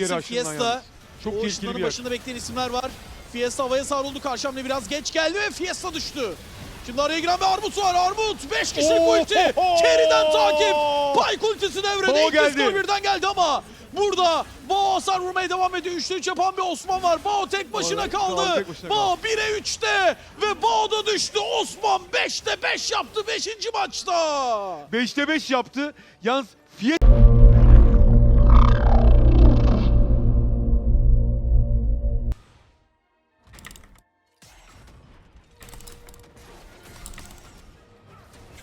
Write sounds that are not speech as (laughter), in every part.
yere isim aşırılan Fiesta. yalnız. Çok tehlikeli bir yer. başında bekleyen isimler var. Fiesta havaya savruldu. Karşı hamle biraz geç geldi ve Fiesta düştü. Şimdi araya giren bir Armut var. Armut 5 kişilik Oo! ulti. Kerry'den takip. Pike ultisi devrede. İlk geldi. birden geldi ama burada Bao hasar vurmaya devam ediyor. 3'te 3 yapan bir Osman var. Bao tek başına Evet, kaldı. Bao tek başına Bao 1'e 3'te ve Bao da düştü. Osman 5'te 5 yaptı 5. maçta. 5'te 5 yaptı. Yalnız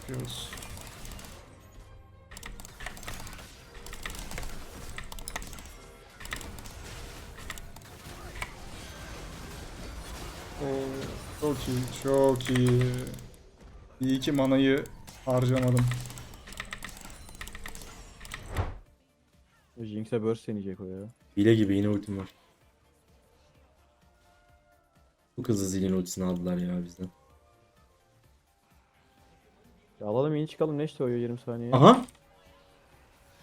Çıkıyoruz. Oo, çok iyi, çok iyi. İyi ki manayı harcamadım. Jinx'e burst deneyecek o ya. Hile gibi yine ultim var. Çok hızlı zilin ultisini aldılar ya bizden. Ya alalım iyi çıkalım ne işte o 20 saniye. Aha!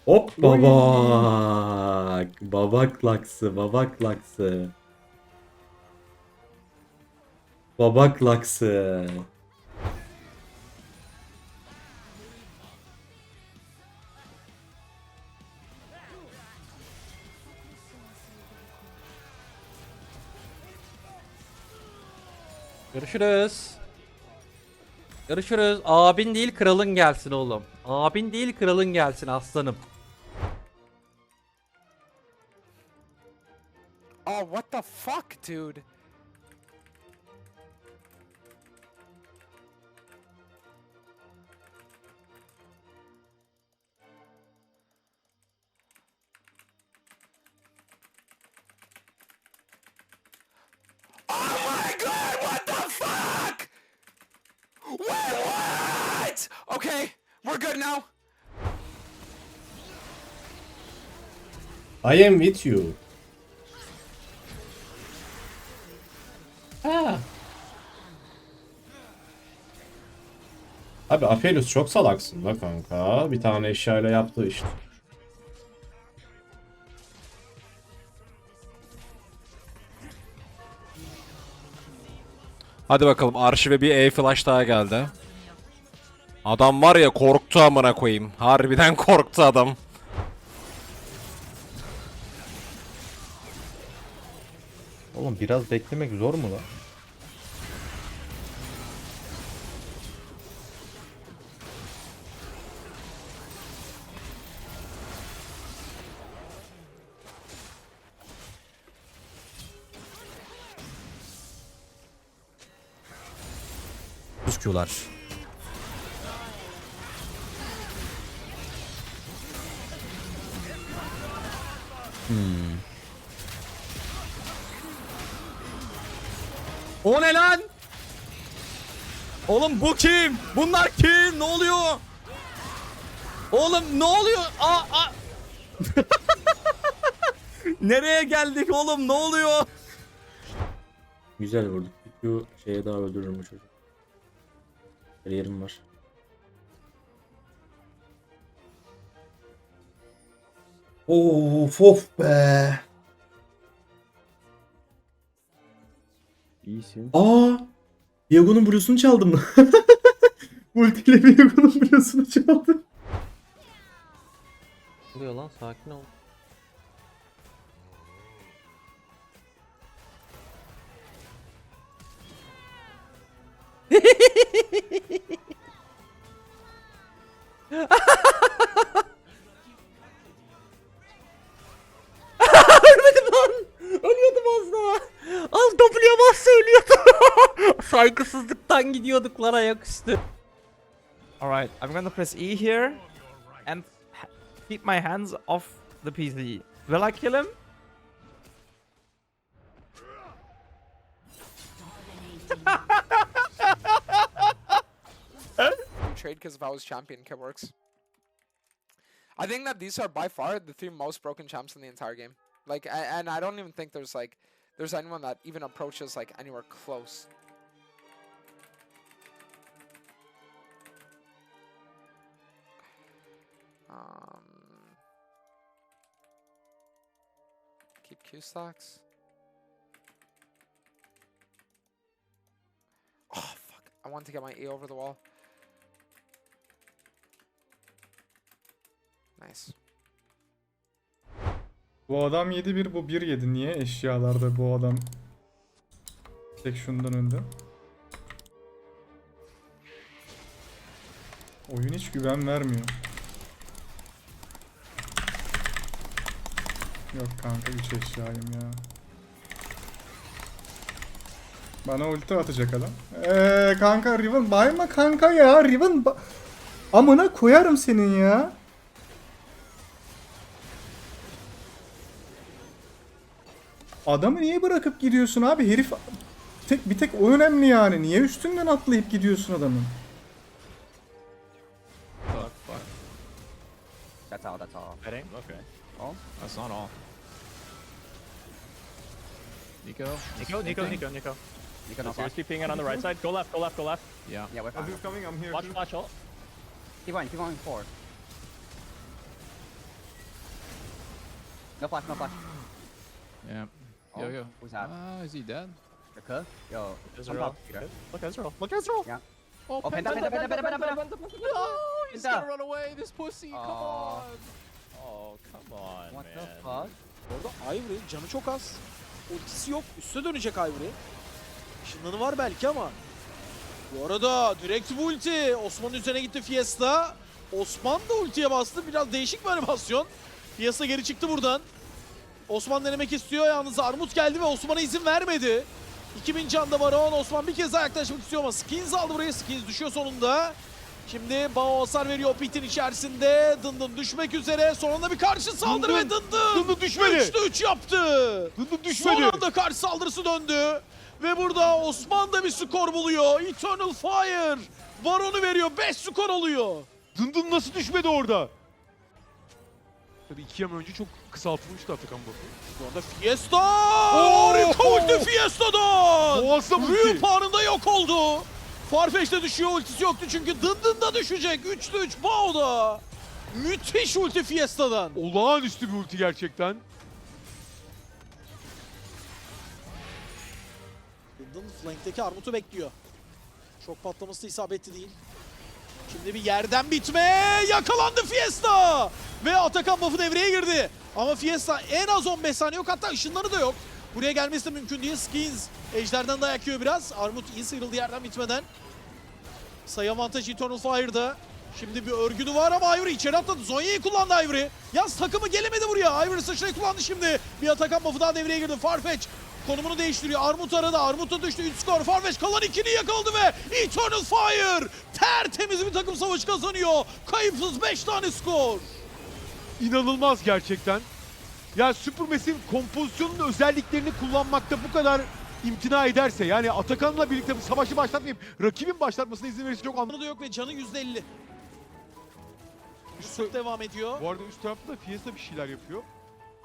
Hop babak! Babak laksı, babak laksı. Babak laksı. Görüşürüz. Görüşürüz. Abin değil kralın gelsin oğlum. Abin değil kralın gelsin aslanım. Oh, what the fuck, dude? Okay, we're good now. I am with you. Ha. Abi Aphelios çok salaksın da kanka. Bir tane eşyayla yaptığı işte. Hadi bakalım arşive bir E-Flash daha geldi. Adam var ya korktu amına koyayım. Harbiden (laughs) korktu adam. Oğlum biraz beklemek zor mu lan? Q'lar. O ne lan? Oğlum bu kim? Bunlar kim? Ne oluyor? Oğlum ne oluyor? Aa, aa. (laughs) Nereye geldik oğlum? Ne oluyor? Güzel vurduk. Bir Q şeye daha öldürürüm bu çocuk. Kariyerim var. Of of be. İyisin. Aa! Diago'nun blues'unu çaldım. (laughs) Ultiyle Diago'nun blues'unu çaldım. Ne oluyor lan? Sakin ol. (laughs) Saygısızlıktan gidiyorduk lan ayaküstü. Alright, I'm gonna press E here and keep my hands off the PC. Will I kill him? (laughs) trade because if I was champion, it works. I think that these are by far the three most broken champs in the entire game. Like, and I don't even think there's like, there's anyone that even approaches like anywhere close. Um, Q stocks. Oh fuck! I want to get my E over the wall. Nice. Bu adam 7-1 bu 1-7. Niye eşyalarda bu adam tek şundan önde? Oyun hiç güven vermiyor. Yok kanka 3 eşyayım ya. Bana ulti atacak adam. Eee kanka Riven bayma kanka ya Riven ba- Amına koyarım senin ya. Adamı niye bırakıp gidiyorsun abi? Herif tek bir tek o önemli yani. Niye üstünden atlayıp gidiyorsun adamın? That's all, that's all. Heading? Okay. All? That's not all. Nico? Nico, Nico, Nico, Nico. Nico, no Seriously pinging on the right side. Go left, go left, go left. Yeah. Yeah, we're fine. coming? I'm here. Watch, watch, ult. Keep going, keep going forward. No flash, no flash. Yeah. Oh, Yo, yo. Who's that? Ah, is he dead? Your Yo, Israel. Okay. Look Ezreal. Look Ezreal. Yeah. Oh, Oh, penta, penta, penta, penta, penta, penta. Oh, he's Penta. gonna run away, this pussy. Come Aw. on. Oh, come on, What man. the fuck? Orada Ivory canı çok az. Ultisi yok. Üste dönecek Ivory. Işınlanı var belki ama. Bu arada direkt bu ulti. Osman'ın üzerine gitti Fiesta. Osman da ultiye bastı. Biraz değişik bir animasyon. Fiesta geri çıktı buradan. Osman denemek istiyor yalnız Armut geldi ve Osman'a izin vermedi. 2000 canda Baron Osman bir kez daha yaklaşmak istiyor ama Skins aldı buraya. Skins düşüyor sonunda. Şimdi Bao hasar veriyor pitin içerisinde. Dındın düşmek üzere. Sonunda bir karşı saldırı ve Dındın. Dındın. Düşmedi. 3'te 3 yaptı. Dındın düşmedi. Son anda karşı saldırısı döndü. Ve burada Osman da bir skor buluyor. Eternal Fire. Baron'u veriyor. 5 skor oluyor. Dındın nasıl düşmedi orada? Tabii iki yam önce çok kısaltılmıştı Atakan bu. Bu arada Fiesta! Harika ulti Fiesta'dan! Muazzam ulti. Rüyup anında yok oldu. Farfetch de düşüyor ultisi yoktu çünkü Dındın da düşecek. 3'te 3 Bao'da. Müthiş ulti Fiesta'dan. Olağanüstü bir ulti gerçekten. Dındın flankteki Armut'u bekliyor. Çok patlaması da isabetli değil. Şimdi bir yerden bitme yakalandı Fiesta ve Atakan buff'u devreye girdi. Ama Fiesta en az 15 saniye yok hatta ışınları da yok. Buraya gelmesi de mümkün değil. Skins ejderden dayak yiyor biraz. Armut iyi sıyrıldı yerden bitmeden. Sayı avantajı Eternal Fire'da. Şimdi bir örgünü var ama Ivory içeri atladı. Zonya'yı kullandı Ivory. Yalnız takımı gelemedi buraya. Ivory sıçrayı kullandı şimdi. Bir Atakan buff'u daha devreye girdi. Farfetch konumunu değiştiriyor. Armut arada. Armut da düştü. 3 skor. Farfetch kalan ikili yakaladı ve Eternal Fire tertemiz bir takım savaşı kazanıyor. Kayıpsız 5 tane skor. İnanılmaz gerçekten. Ya Supermassive kompozisyonun özelliklerini kullanmakta bu kadar imtina ederse yani Atakan'la birlikte bu savaşı başlatmayıp rakibin başlatmasına izin verirse çok anlamlı. Da yok ve canı %50. Yusuf devam ediyor. Bu arada üst tarafta da Fiesta bir şeyler yapıyor.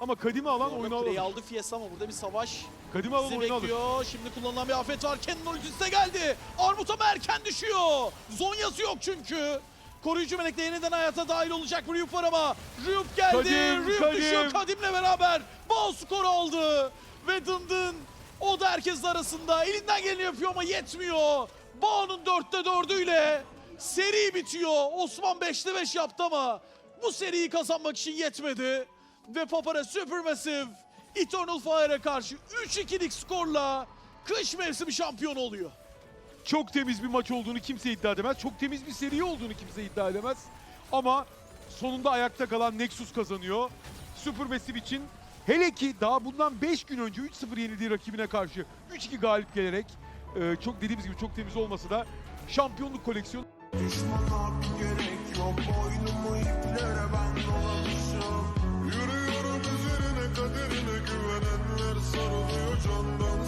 Ama Kadime alan oyunu alır. aldı Fiesta ama burada bir savaş Kadime alan oyunu alır. Şimdi kullanılan bir afet var. Ken'in ultisi de geldi. Armut ama erken düşüyor. Zonyası yok çünkü. Koruyucu melek de yeniden hayata dahil olacak bir Ryup var ama Ryup geldi. Kadim, Ryup Kadim. düşüyor Kadim'le beraber. Bal skoru aldı. Ve Dındın o da herkesin arasında. Elinden geleni yapıyor ama yetmiyor. Bağ'ın dörtte dördüyle seri bitiyor. Osman 5'te 5 yaptı ama bu seriyi kazanmak için yetmedi. Ve Papara Supermassive Eternal Fire'a karşı 3-2'lik skorla kış mevsimi şampiyonu oluyor. Çok temiz bir maç olduğunu kimse iddia edemez. Çok temiz bir seri olduğunu kimse iddia edemez. Ama sonunda ayakta kalan Nexus kazanıyor. Supermassive için hele ki daha bundan 5 gün önce 3-0 yenildiği rakibine karşı 3-2 galip gelerek e, çok dediğimiz gibi çok temiz olmasa da şampiyonluk koleksiyonu Düşmana gerek yok boynumu iplere ben dolamışım Yürüyorum üzerine kaderine güvenenler sarılıyor candan